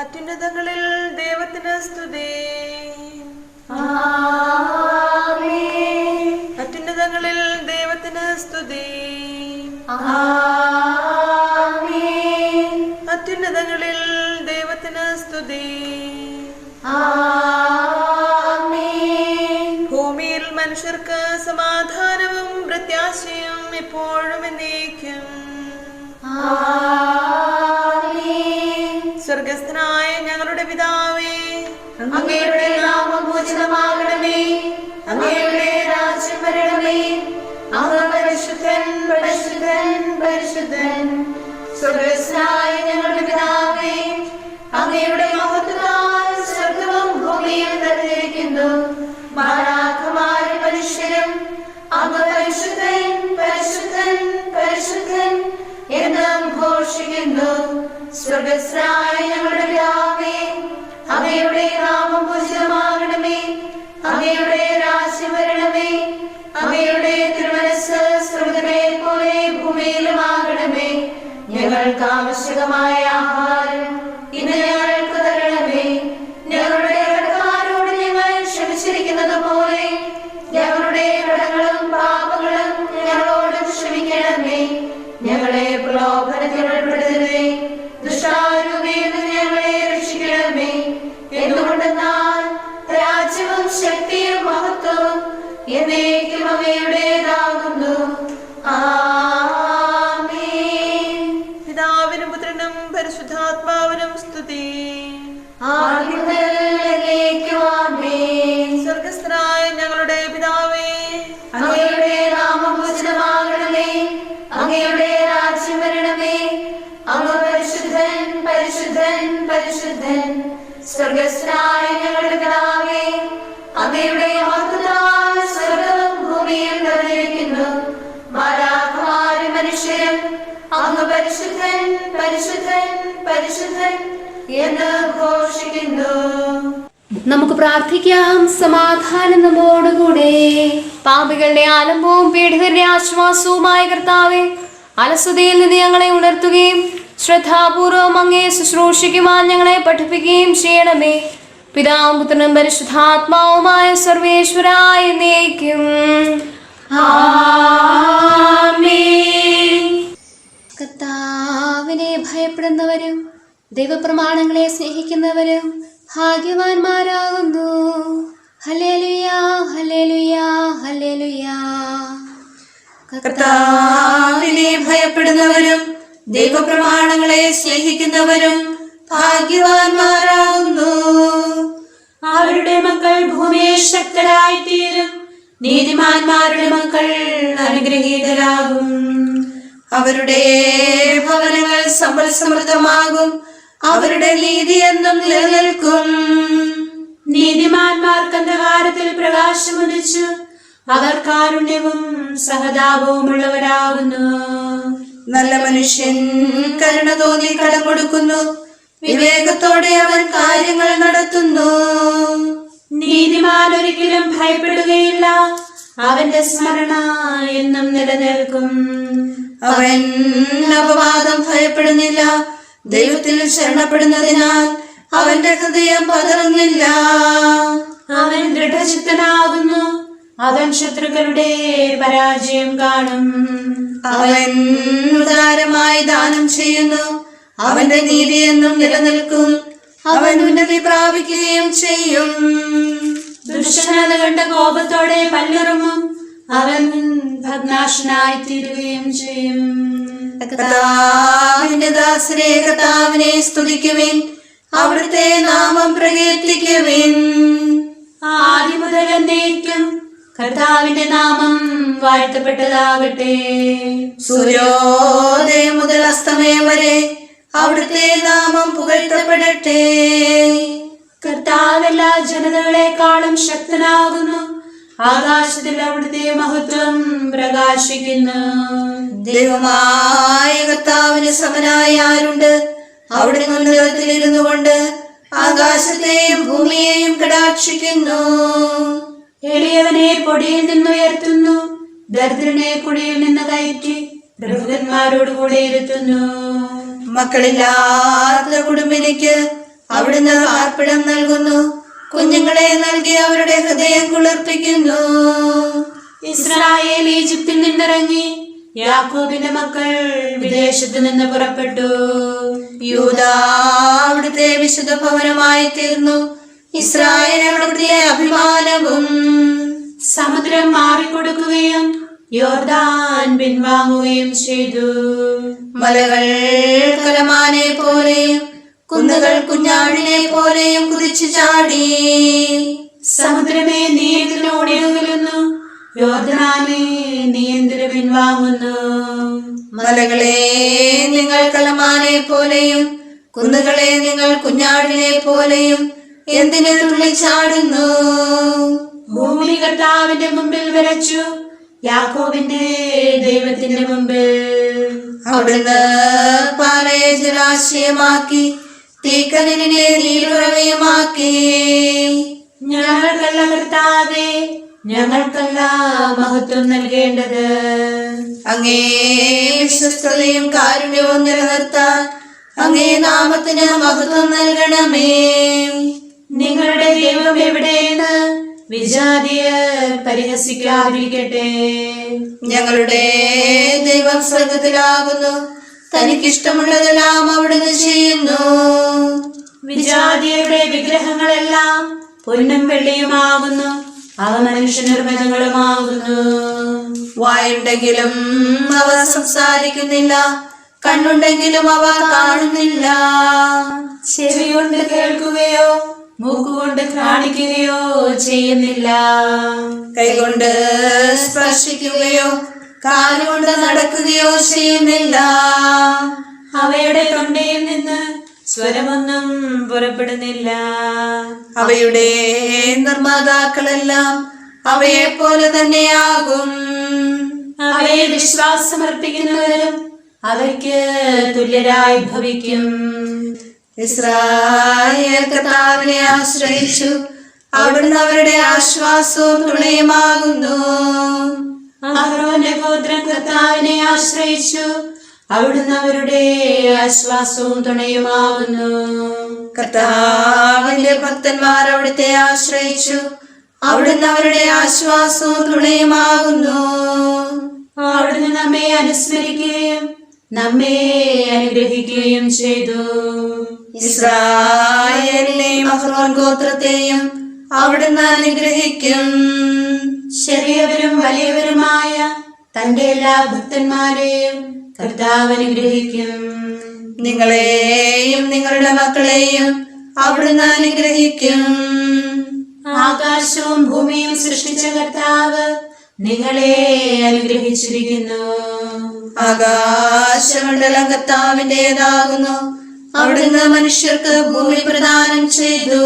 അത്യുന്നതങ്ങളിൽ ദൈവത്തിന് സ്തുതി. അത്യുന്നതങ്ങളിൽ ദൈവത്തിന് സ്തുതി. അത്യുന്നതങ്ങളിൽ ദൈവത്തിന് സ്തുതി. ഭൂമിയിൽ മനുഷ്യർക്ക് സമാധാനവും പ്രത്യാശയും എപ്പോഴും എന്നേക്കും. സ്വർഗസ്ഥനായ പിതാവേ അങ്ങയുടെ നാമം പൂജിതമാകണമേ അങ്ങയുടെ രാജ്യം വരണമേ. അങ്ങ് പരിശുദ്ധൻ പരിശുദ്ധൻ പരിശുദ്ധൻ. സ്വർഗസ്നായ ഞങ്ങളുടെ പിതാവേ അങ്ങയുടെ മഹത്വത്താൽ സ്വർഗവും ഭൂമിയും തന്നിരിക്കുന്നു മാലാഖമാരും മനുഷ്യരും അങ്ങ് പരിശുദ്ധൻ പരിശുദ്ധൻ പരിശുദ്ധൻ എന്നും ഘോഷിക്കുന്നു. സ്വർഗസ്നായ പരിശുദ്ധൻ പരിശുദ്ധൻ പരിശുദ്ധൻ എന്ന് ഘോഷിക്കുന്നു. നമുക്ക് പ്രാർത്ഥിക്കാം. സമാധാനം നമ്മോടുകൂടെ. പാപികളുടെ ആലംബവും പീഡിതരുടെ ആശ്വാസവുമായ കർത്താവെ അലസതയിൽ നിന്ന് ഞങ്ങളെ ഉണർത്തുകയും ശ്രദ്ധാപൂർവം അങ്ങേ ശുശ്രൂഷിക്കുവാൻ ഞങ്ങളെ പഠിപ്പിക്കുകയും ചെയ്യണമേ. പിതാവും പുത്രനും പരിശുദ്ധാത്മാവുമായ സർവേശ്വരായ നീക്കും കർത്താവിനെ ഭയപ്പെടുന്നവരും ദൈവപ്രമാണങ്ങളെ സ്നേഹിക്കുന്നവരും ഭാഗ്യവാന്മാരാകുന്നു. കർത്താവിനെ ഭയപ്പെടുന്നവരും ദൈവപ്രമാണങ്ങളെ സ്നേഹിക്കുന്നവരും ഭാഗ്യവാന്മാരാകുന്നു. അവരുടെ മക്കൾ ഭൂമിയെ ശക്തരായി തീരും നീതിമാന്മാരുടെ മക്കൾ അനുഗ്രഹീതരാകും. അവരുടെ ഭവനങ്ങൾ സമ്പൽ സമൃദ്ധമാകും അവരുടെ നീതി എന്നും നിലനിൽക്കും. നീതിമാന്മാർക്ക് അന്ധകാരത്തിൽ പ്രകാശമുദിച്ചു അവർ കാരുണ്യവും സഹതാപവും ഉള്ളവരാകുന്നു നല്ല മനുഷ്യൻ കരുണ തോന്നി കടം കൊടുക്കുന്നു. വിവേകത്തോടെ അവൻ കാര്യങ്ങൾ നടത്തുന്നു. നീതിമാൻ ഒരിക്കലും ഭയപ്പെടുകയില്ല. അവന്റെ സ്മരണ എന്നും നിലനിൽക്കും. അവൻ അപവാദം ഭയപ്പെടുന്നില്ല. ദൈവത്തിൽ ശരണപ്പെടുന്നതിനാൽ അവന്റെ ഹൃദയം പതറുന്നില്ല. അവൻ ദൃഢചിത്തനാകുന്നു. അവൻ ശത്രുക്കളുടെ പരാജയം കാണും. അവൻ ഉദാരമായി ദാനം ചെയ്യുന്നു. അവന്റെ നീതി എന്നും നിലനിൽക്കും. അവൻ ഉന്നതി പ്രാപിക്കുകയും ചെയ്യും. ദുഷ്ടനത് കണ്ട കോപത്തോടെ പല്ലിറങ്ങും. അവൻ ഭഗ്നാശനായി തീരുകയും ചെയ്യും. കർത്താവിന്റെ ദാസനെ കർത്താവിനെ സ്തുതിക്കുവിൻ. അവിടുത്തെ നാമം പ്രകീർത്തിക്കുവിൻ. ആദ്യം മുതൽ എന്നേക്കും കർത്താവിന്റെ നാമം വാഴ്ത്തപ്പെട്ടതാകട്ടെ. സൂര്യോദയം മുതൽ അസ്തമയം വരെ അവിടുത്തെ നാമം പുകഴ്ത്തപ്പെടട്ടെ. കർത്താവ് എല്ലാ ജനതകളെക്കാളും ശക്തനാകുന്നു. ആകാശത്തിൽ അവിടുത്തെ മഹത്വം പ്രകാശിക്കുന്നു. ദൈവമായ കർത്താവിന് സമനായ ആരുണ്ട്? അവിടെ ഉന്നതത്തിൽ കൊണ്ട് ആകാശത്തെയും ഭൂമിയെയും കടാക്ഷിക്കുന്നു. എളിയവനെ പൊടിയിൽ നിന്നുയർത്തുന്നു ദരിദ്രനെ കുടിയിൽ നിന്ന് കയറ്റി പ്രഭുക്കന്മാരോട് കൂടെ ഇരുത്തുന്നു. മക്കളില്ലാത്ത കുടുംബിനിക്ക് അവിടുന്ന് പാർപ്പിടം നൽകുന്നു. കുഞ്ഞുങ്ങളെ നൽകി അവരുടെ ഹൃദയം കുളിർപ്പിക്കുന്നു. ഇസ്രായേൽ ഈജിപ്തിൽ നിന്നിറങ്ങി യാക്കോബിന്റെ മക്കൾ വിദേശത്ത് നിന്ന് പുറപ്പെട്ടു. യൂത അവിടുത്തെ വിശുദ്ധ ഭവനമായി തീർന്നു. ഇസ്രായേൽ അവിടുത്തെ അഭിമാനവും സമുദ്രം മാറിക്കൊടുക്കുകയും യോർദാൻ പിൻവാങ്ങുകയും ചെയ്തു. മലകൾ കലമാനെ പോലെയും കുന്നുകൾ കുഞ്ഞാടിനെ പോലെയും കുതിച്ചു ചാടി. സമുദ്രമേ നീ എന്തിനു ഓടിയകലുന്നു യോർദാനെ നീ എന്തിനു പിൻവാങ്ങുന്നു? മലകളെ നിങ്ങൾ കലമാനെ പോലെയും കുന്നുകളെ നിങ്ങൾ കുഞ്ഞാടിനെ പോലെയും എന്തിനെ എന്തിനു തുള്ളിച്ചാടുന്നു? ഭൂമി കർത്താവിന്റെ മുമ്പിൽ വരച്ചു യാക്കോബിന്റെ ദൈവത്തിന്റെ മുമ്പിൽ. അവിടുന്ന് പാറയെ ജലാശയമാക്കി തീക്കനലിനെ നീരുറവയുമാക്കി. ഞങ്ങൾക്കല്ല കർത്താവേ ഞങ്ങൾക്കല്ല മഹത്വം നൽകേണ്ടത്. അങ്ങേ വിശ്വസ്തയും കാരുണ്യവും നിലനിർത്താൻ അങ്ങേ നാമത്തിന് മഹത്വം നൽകണമേ. നിങ്ങളുടെ ദൈവം എവിടെയെന്ന് വിജാതിയർ പരിഹസിക്കാതിരിക്കട്ടെ. ഞങ്ങളുടെ ദൈവം സ്വർഗത്തിലാകുന്നു. തനിക്കിഷ്ടമുള്ളതെല്ലാം അവിടുന്ന് ചെയ്യുന്നു. വിജാതിയുടെ വിഗ്രഹങ്ങളെല്ലാം പൊന്നും വെള്ളിയുമാകുന്നു. അവ മനുഷ്യനിർമ്മിതങ്ങളുമാകുന്നു. വായുണ്ടെങ്കിലും അവ സംസാരിക്കുന്നില്ല. കണ്ണുണ്ടെങ്കിലും അവ കാണുന്നില്ല. ചെവി കൊണ്ട് കേൾക്കുകയോ മൂക്കുകൊണ്ട് കാണിക്കുകയോ ചെയ്യുന്നില്ല. കൈകൊണ്ട് സ്പർശിക്കുകയോ കാലുകൊണ്ട് നടക്കുകയോ ചെയ്യുന്നില്ല. അവയുടെ തൊണ്ടയിൽ നിന്ന് സ്വരമൊന്നും പുറപ്പെടുന്നില്ല. അവയുടെ നിർമ്മാതാക്കളെല്ലാം അവയെ പോലെ തന്നെയാകും. അവയെ വിശ്വാസമർപ്പിക്കുന്നവരും അവയ്ക്ക് തുല്യരായി ഭവിക്കും. ഇസ്രായേൽ ആശ്രയിച്ചു അവിടുന്ന് അവരുടെ ആശ്വാസവും തുണയുമാകുന്നു. അഹ്റോന്റെ ഗോത്രം കർത്താവിനെ ആശ്രയിച്ചു. അവിടുന്ന് അവരുടെ ആശ്വാസവും തുണയുമാകുന്നു. കർത്താവിന്റെ ഭക്തന്മാർ അവിടുത്തെ ആശ്രയിച്ചു. അവിടുന്ന് അവരുടെ ആശ്വാസവും തുണയുമാകുന്നു. അവിടുന്ന് നമ്മെ അനുസ്മരിക്കുകയും നമ്മെ അനുഗ്രഹിക്കുകയും ചെയ്തു. ഇസ്രായേലിനെയും അഹ്റോൻ ഗോത്രത്തെയും അവിടുന്ന് അനുഗ്രഹിക്കും. ചെറിയവരും വലിയവരുമായ തന്റെ എല്ലാ ഭക്തന്മാരെയും കർത്താവ് അനുഗ്രഹിക്കും. നിങ്ങളെയും നിങ്ങളുടെ മക്കളെയും അവിടുന്ന് അനുഗ്രഹിക്കും. ആകാശവും ഭൂമിയും സൃഷ്ടിച്ച കർത്താവ് നിങ്ങളെ അനുഗ്രഹിച്ചിരിക്കുന്നു. ആകാശമണ്ഡലം കർത്താവിന്റെതാകുന്നു അവിടുന്ന് മനുഷ്യർക്ക് ഭൂമി പ്രദാനം ചെയ്തു.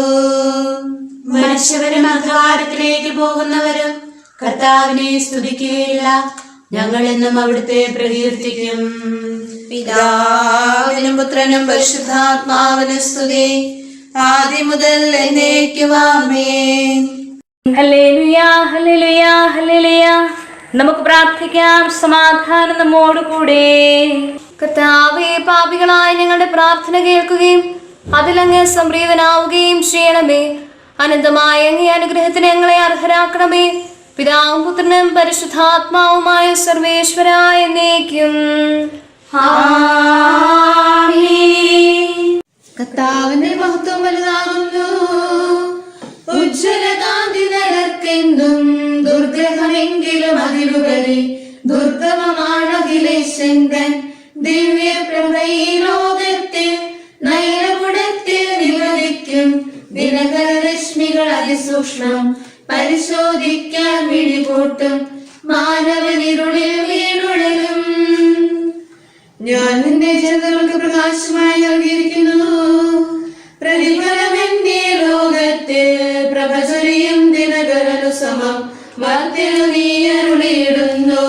മനുഷ്യവരും അധികാരത്തിലേക്ക് പോകുന്നവരും കർത്താവിനെ സ്തുതിക്കുകയില്ല. ഞങ്ങൾ എന്നും അവിടുത്തെ പ്രകീർത്തിക്കും. പിതാവിനും പുത്രനും പരിശുദ്ധാത്മാവിന് സ്തുതി. ആദ്യം മുതൽ എന്നേക്കുവാമേ ഹല്ലേലൂയ ഹല്ലേലൂയ ഹല്ലേലൂയ. നമുക്ക് പ്രാർത്ഥിക്കാം സമാധാനം നമ്മോടുകൂടെ. കർത്താവെ പാപികളായ ഞങ്ങളുടെ പ്രാർത്ഥന കേൾക്കുകയും അതിലങ്ങ് സംപ്രീതനാവുകയും ചെയ്യണമേ. അനന്തമായ അങ്ങേ അനുഗ്രഹത്തിന് ഞങ്ങളെ അർഹരാക്കണമേ. പിതാവും പുത്രനും പരിശുദ്ധാത്മാവുമായ സർവേശ്വരായ എന്നേക്കും. കർത്താവിന്റെ മഹത്വം വലുതാകുന്നു. ഉജ്ജ്വലകാന്തി നിലർക്കെന്നും ദുർഗ്രഹമെങ്കിലും അതിലുപരി ദുർഗമമാണ് അഖിലേശങ്കൻ. ദിവ്യ പ്രഭൈ ലോകത്തിൽ നൈരപുടത്തിൽ നിവദിക്കും ദിനകരരശ്മികൾ അതിസൂക്ഷ്മം. പരിശോധിക്കാൻ വിഴിപൂട്ടും മാനവനിരുളിൽ വീണുഴലും ഞാൻ നിന്റെ ജനതകൾക്ക് പ്രകാശമായി നൽകിയിരിക്കുന്നു. പ്രതിഫലം എന്റെ ലോകത്തിൽ ദിനകരനു സമം മർത്തിൽ നീ അരുളിയിടുന്നു.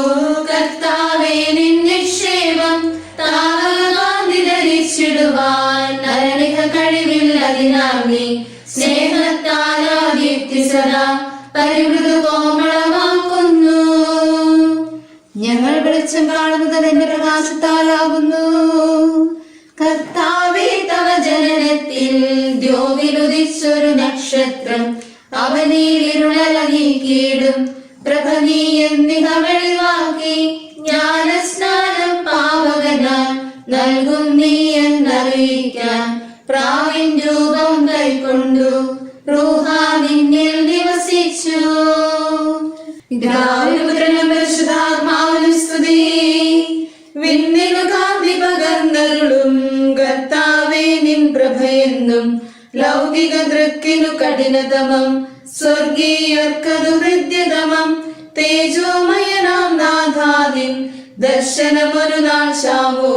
നൽകും നീ എന്നറിയിക്കാൻ. പ്രാവിൻ രൂപം കൈക്കൊണ്ടു. റൂഹ നിന്നിൽ നിവസിച്ചു.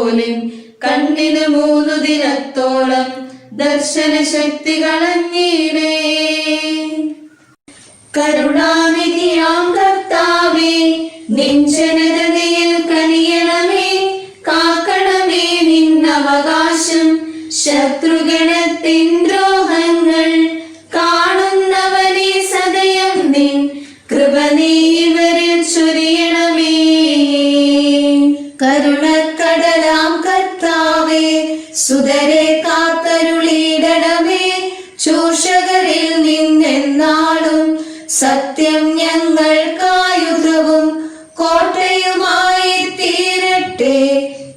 ശാമോലിൻ കണ്ണിന് മൂന്നു ദിനത്തോളം ദർശന ശക്തി കളഞ്ഞീടേ കരുണാനിധിയാം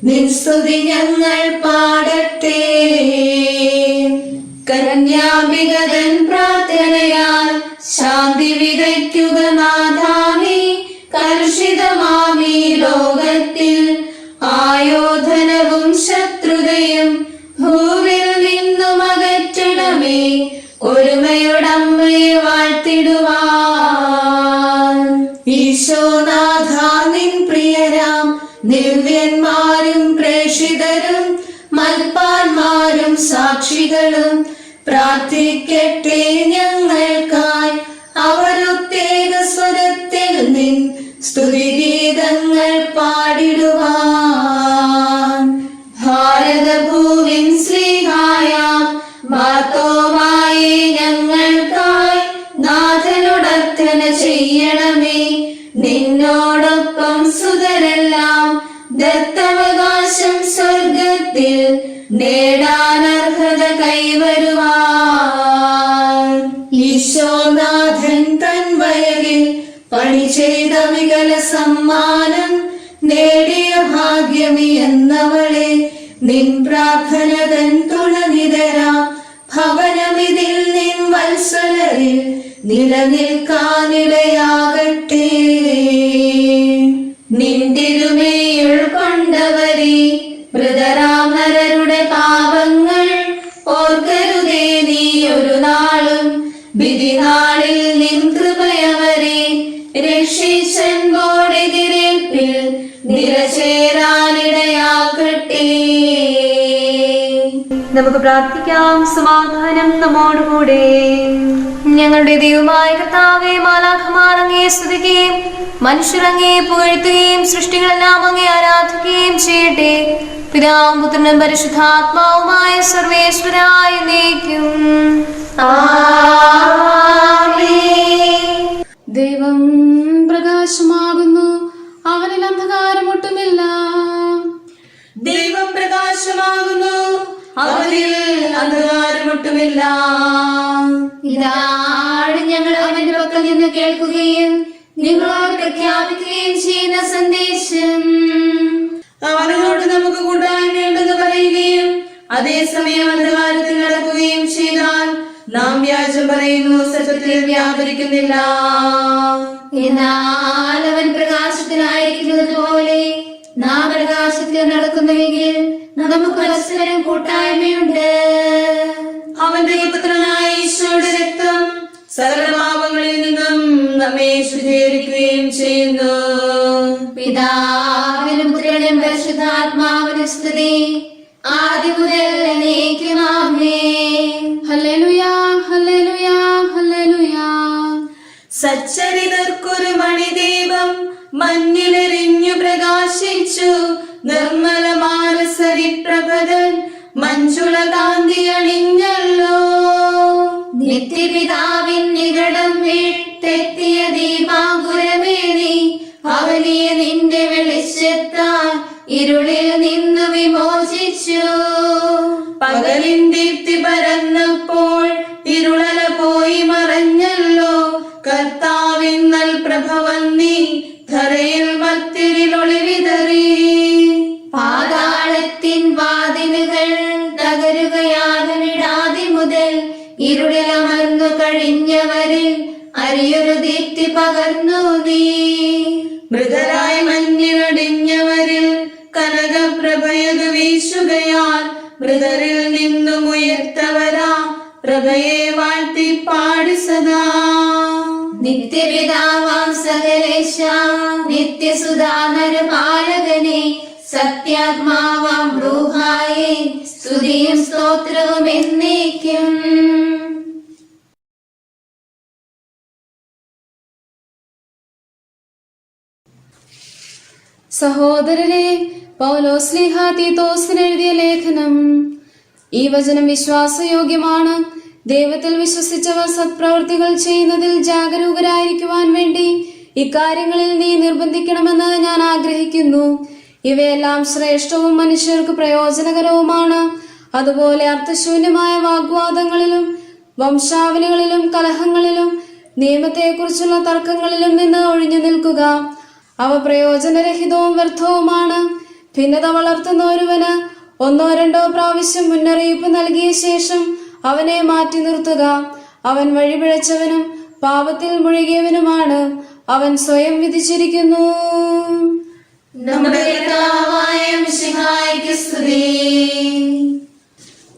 നിൻ സ്തുതി ഞങ്ങൾ പാടട്ടെ. നിൻ പ്രാർത്ഥന തൻ ഭവനമിതിൽ നിൻ വത്സലരിൽ നിലനിൽക്കാനിടയാകട്ടെ പ്രാർത്ഥിക്കാം. സമാധാനം നമ്മോടുകൂടെ. ഞങ്ങളുടെ ദൈവമായ കർത്താവെ മാലാഖമാർ അങ്ങേ സ്തുതിക്കുകയും മനുഷ്യരങ്ങേ പുകഴ്ത്തുകയും സൃഷ്ടികളെല്ലാം അങ്ങേ ആരാധിക്കുകയും ചെയ്യട്ടെ. പിതാവും പുത്രനും പരിശുദ്ധാത്മാവുമായ സർവേശ്വരായ നീക്കും ദൈവം പ്രകാശമാകുന്നു. അവനിൽ അന്ധകാരം അന്ധകാരമൊട്ടുമില്ല. ദൈവം പ്രകാശമാകുന്നു. അവനിൽ അന്ധകാരമൊട്ടുമില്ല ഇതാണ് ഞങ്ങൾ അവന്റെ പക്കൽ നിന്ന് കേൾക്കുകയും നിങ്ങളോട് പ്രഖ്യാപിക്കുകയും ചെയ്യുന്ന സന്ദേശം. അവനോട് നമുക്ക് കൂട്ടായ്മയുണ്ടെന്ന് പറയുകയും അതേസമയം അന്ധകാരത്തിൽ നടക്കുകയും ചെയ്താൽ നാം വ്യാജം പറയുന്നു സത്യത്തിൽ വ്യാപരിക്കുന്നില്ല. എന്നാൽ അവൻ പ്രകാശത്തിലായിരിക്കുന്നത് പോലെ നാം പ്രകാശത്തിൽ നടക്കുന്നുവെങ്കിൽ നമുക്ക് പരസ്പരം കൂട്ടായ്മയുണ്ട്. അവന്റെ പുത്രനായ ഈശോയുടെ രക്തം സകലപാപങ്ങളിൽ നിന്നും നമ്മെ ശുദ്ധീകരിക്കുകയും ചെയ്യുന്നു. പിതാവിനും പുത്രനും പരിശുദ്ധാത്മാവിനും സ്തുതി. ആദ്യ മുതൽ ഹല്ലേലൂയാ ഹല്ലേലൂയാ ഹല്ലേലൂയാ. മണിദീപം മഞ്ഞിലെറിഞ്ഞു പ്രകാശിച്ചു. നിർമ്മല മാനസരി പ്രഭതൻ മഞ്ജുള കാന്തി അണിഞ്ഞല്ലോ. നിത്യപിതാവിൻ നികടം വീട്ടെത്തിയ ദീപാകുരമേനി അവനിയ നിന്റെ വെളിച്ചെത്താൻ ഇരുളിൽ നിന്നു വിമോചിച്ചു. പകലിൻ ദീപ്തി പരന്നപ്പോൾ ഇരുളല പോയി മറഞ്ഞല്ലോ. കർത്താവിന്നൽ പ്രഭവം ഇരുളിലമർന്നു കഴിഞ്ഞവരിൽ അരിയൊരു ദീപ്തി പകർന്നു നീ. മൃതരായി മഞ്ഞിനടിഞ്ഞവരിൽ കനകപ്രഭയത് വീശുകയാൽ മൃതരിൽ നിന്നും ഉയർത്തവരാ പ്രഭയെ വാഴ്ത്തി പാടി സദാ. നിത്യപിതാവാം സകലേശ നിത്യസുധാനര പാലകനെ സത്യാത്മാവാം ബ്രൂഹായേ സ്തുതിയും സ്തോത്രവും എന്നേക്കും. സഹോദരരെ പൗലോസ്ലിഹ എഴുതിയ ലേഖനം. ഈ വചനം വിശ്വാസയോഗ്യമാണ്. ദൈവത്തിൽ വിശ്വസിച്ചവർ സത്പ്രവർത്തികൾ ചെയ്യുന്നതിൽ ജാഗരൂകരായിരിക്കുവാൻ വേണ്ടി ഇക്കാര്യങ്ങളിൽ നീ നിർബന്ധിക്കണമെന്ന് ഞാൻ ആഗ്രഹിക്കുന്നു. ഇവയെല്ലാം ശ്രേഷ്ഠവും മനുഷ്യർക്ക് പ്രയോജനകരവുമാണ്. അതുപോലെ അർത്ഥശൂന്യമായ വാഗ്വാദങ്ങളിലും വംശാവലികളിലും കലഹങ്ങളിലും നിയമത്തെക്കുറിച്ചുള്ള തർക്കങ്ങളിലും നിന്ന് ഒഴിഞ്ഞു നിൽക്കുക. അവ പ്രയോജനരഹിതവും വ്യർത്ഥവുമാണ്. ഭിന്നത വളർത്തുന്ന ഒരുവന് ഒന്നോ രണ്ടോ പ്രാവശ്യം മുന്നറിയിപ്പ് നൽകിയ ശേഷം അവനെ മാറ്റി നിർത്തുക. അവൻ വഴിപിഴച്ചവനും പാപത്തിൽ മുഴുകിയവനുമാണ്. അവൻ സ്വയം വിധിച്ചിരിക്കുന്നു.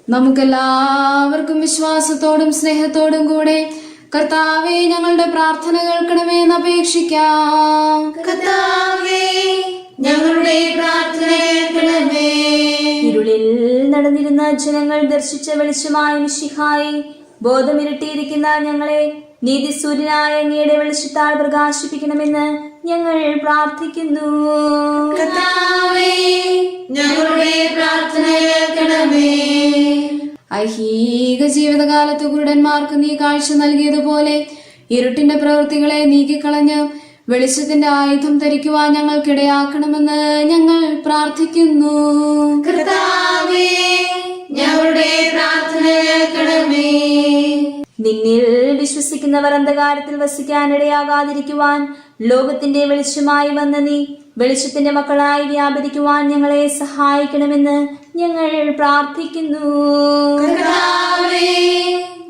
നമുക്കെല്ലാവർക്കും വിശ്വാസത്തോടും സ്നേഹത്തോടും കൂടെ കർത്താവെ ഞങ്ങളുടെ പ്രാർത്ഥന കേൾക്കണമേ എന്ന് അപേക്ഷിക്കാം. കർത്താവേ ഞങ്ങളുടെ പ്രാർത്ഥന കേൾക്കണമേ. ഇരുളിൽ നടന്നിരുന്ന ജനങ്ങൾ ദർശിച്ച വെളിച്ചമായ മിഷിഹായി ബോധമിരട്ടിയിരിക്കുന്ന ഞങ്ങളെ നീതി സൂര്യനായ അങ്ങയുടെ വെളിച്ചത്താൽ പ്രകാശിപ്പിക്കണമെന്ന് ഞങ്ങൾ പ്രാർത്ഥിക്കുന്നു. കർത്താവേ ഞങ്ങളുടെ പ്രാർത്ഥന കേൾക്കണമേ. ഐഹിക ജീവിതകാലത്ത് കുരുടന്മാർക്ക് നീ കാഴ്ച നൽകിയതുപോലെ ഇരുട്ടിന്റെ പ്രവൃത്തികളെ നീക്കിക്കളഞ്ഞ് വെളിച്ചത്തിന്റെ ആയുധം ധരിക്കുവാൻ ഞങ്ങൾക്കിടയാക്കണമെന്ന് ഞങ്ങൾ പ്രാർത്ഥിക്കുന്നു. കർത്താവേ ഞങ്ങളുടെ പ്രാർത്ഥന കേൾക്കണമേ. നിന്നിൽ വിശ്വസിക്കുന്നവർ അന്ധകാരത്തിൽ വസിക്കാനിടയാകാതിരിക്കുവാൻ ലോകത്തിന്റെ വെളിച്ചമായി വന്ന നീ വെളിച്ചത്തിന്റെ മക്കളായി വ്യാപരിക്കുവാൻ ഞങ്ങളെ സഹായിക്കണമെന്ന് ഞങ്ങൾ പ്രാർത്ഥിക്കുന്നു. കർത്താവേ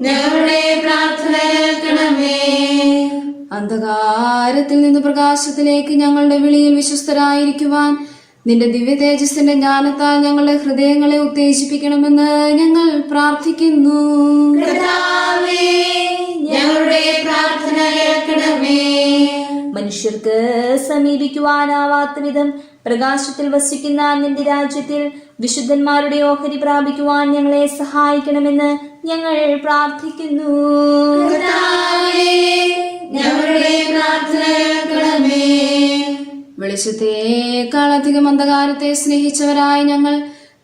ഞങ്ങളുടെ പ്രാർത്ഥന കേൾക്കണമേ. അന്ധകാരത്തിൽ നിന്ന് പ്രകാശത്തിലേക്ക് ഞങ്ങളുടെ വിളിയിൽ വിശ്വസ്തരായിരിക്കുവാൻ നിന്റെ ദിവ്യ തേജസ്സിന്റെ ജ്ഞാനത്താൽ ഞങ്ങളുടെ ഹൃദയങ്ങളെ ഉത്തേജിപ്പിക്കണമെന്ന് ഞങ്ങൾ പ്രാർത്ഥിക്കുന്നു. കർത്താവേ ഞങ്ങളുടെ പ്രാർത്ഥന കേൾക്കണമേ. മനുഷ്യർക്ക് സമീപിക്കുവാനാവാത്ത വിധം പ്രകാശത്തിൽ വസിക്കുന്ന നിന്റെ രാജ്യത്തിൽ വിശുദ്ധന്മാരുടെ ഓഹരി പ്രാപിക്കുവാൻ ഞങ്ങളെ സഹായിക്കണമെന്ന് ഞങ്ങൾ പ്രാർത്ഥിക്കുന്നു. അധികം അന്ധകാരത്തെ സ്നേഹിച്ചവരായ ഞങ്ങൾ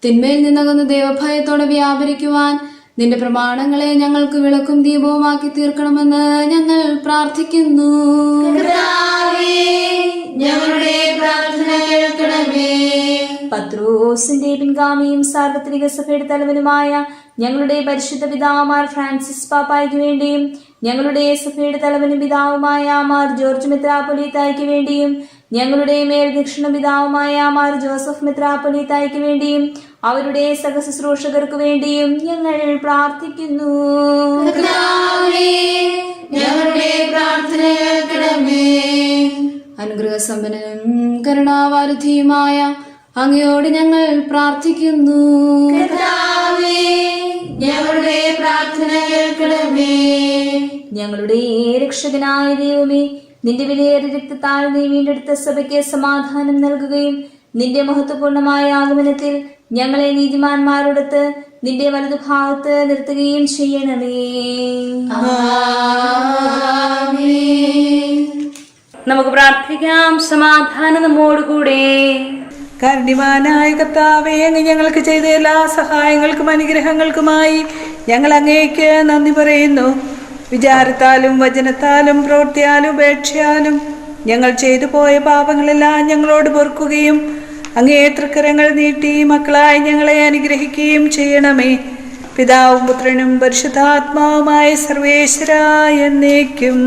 തിന്മയിൽ നിന്നകുന്ന ദൈവഭയത്തോടെ വ്യാപരിക്കുവാൻ നിന്റെ പ്രമാണങ്ങളെ ഞങ്ങൾക്ക് വിളക്കും ദീപവുമാക്കി തീർക്കണമെന്ന് ഞങ്ങൾ പ്രാർത്ഥിക്കുന്നു. കർത്താവേ ഞങ്ങളുടെ പ്രാർത്ഥന കേൾക്കണമേ. പത്രോസിന്റെ പിൻഗാമിയും സാർവത്രിക സഭയുടെ തലവനുമായ ഞങ്ങളുടെ പരിശുദ്ധ പിതാവുമാർ ഫ്രാൻസിസ് പാപ്പായ്ക്ക് വേണ്ടിയും ഞങ്ങളുടെ സഭയുടെ തലവനും പിതാവുമായ മാർ ജോർജ് മെത്രാപ്പൊലീത്തായ്ക്ക് വേണ്ടിയും ഞങ്ങളുടെ മേൽ ദക്ഷിണ പിതാവുമായ മാർ ജോസഫ് മെത്രാപ്പൊലീത്തായ്ക്ക് വേണ്ടിയും അവരുടെ സഹശുശ്രൂഷകർക്ക് വേണ്ടിയും ഞങ്ങൾ പ്രാർത്ഥിക്കുന്നു. ഞങ്ങളുടെ പ്രാർത്ഥന കേൾക്കണമേ അനുഗ്രഹസമ്പന്നനും കരുണാവാരുധിയുമായ അങ്ങയോട് ഞങ്ങൾ പ്രാർത്ഥിക്കുന്നു. ഞങ്ങളുടെ പ്രാർത്ഥന കേൾക്കണമേ ഞങ്ങളുടെ രക്ഷകനായ ദൈവമേ നിന്റെ വിലയേറെ രക്തത്താൽ നീ വീണ്ടെടുത്ത സഭയ്ക്ക് സമാധാനം നൽകുകയും നിന്റെ മഹത്വപൂർണമായ ആഗമനത്തിൽ ഞങ്ങളെ നീതിമാന്മാരോടത്ത് നിന്റെ വലതുഭാഗത്ത് നിർത്തുകയും ചെയ്യണമേ. നമുക്ക് പ്രാർത്ഥിക്കാം സമാധാനം നമ്മോടുകൂടെ. കരുണിമാനായ കർത്താവേ അങ്ങ് ഞങ്ങൾക്ക് ചെയ്ത എല്ലാ സഹായങ്ങൾക്കും അനുഗ്രഹങ്ങൾക്കുമായി ഞങ്ങൾ അങ്ങേക്ക് നന്ദി പറയുന്നു. വിചാരത്താലും വചനത്താലും പ്രവൃത്തിയാലും ഉപേക്ഷയാലും ഞങ്ങൾ ചെയ്തു പോയ പാപങ്ങളെല്ലാം ഞങ്ങളോട് പൊറുക്കുകയും അങ്ങേ തൃക്കരങ്ങൾ നീട്ടി മക്കളായി ഞങ്ങളെ അനുഗ്രഹിക്കുകയും ചെയ്യണമേ. പിതാവും പുത്രനും പരിശുദ്ധാത്മാവുമായ സർവേശ്വര എന്നേക്കും.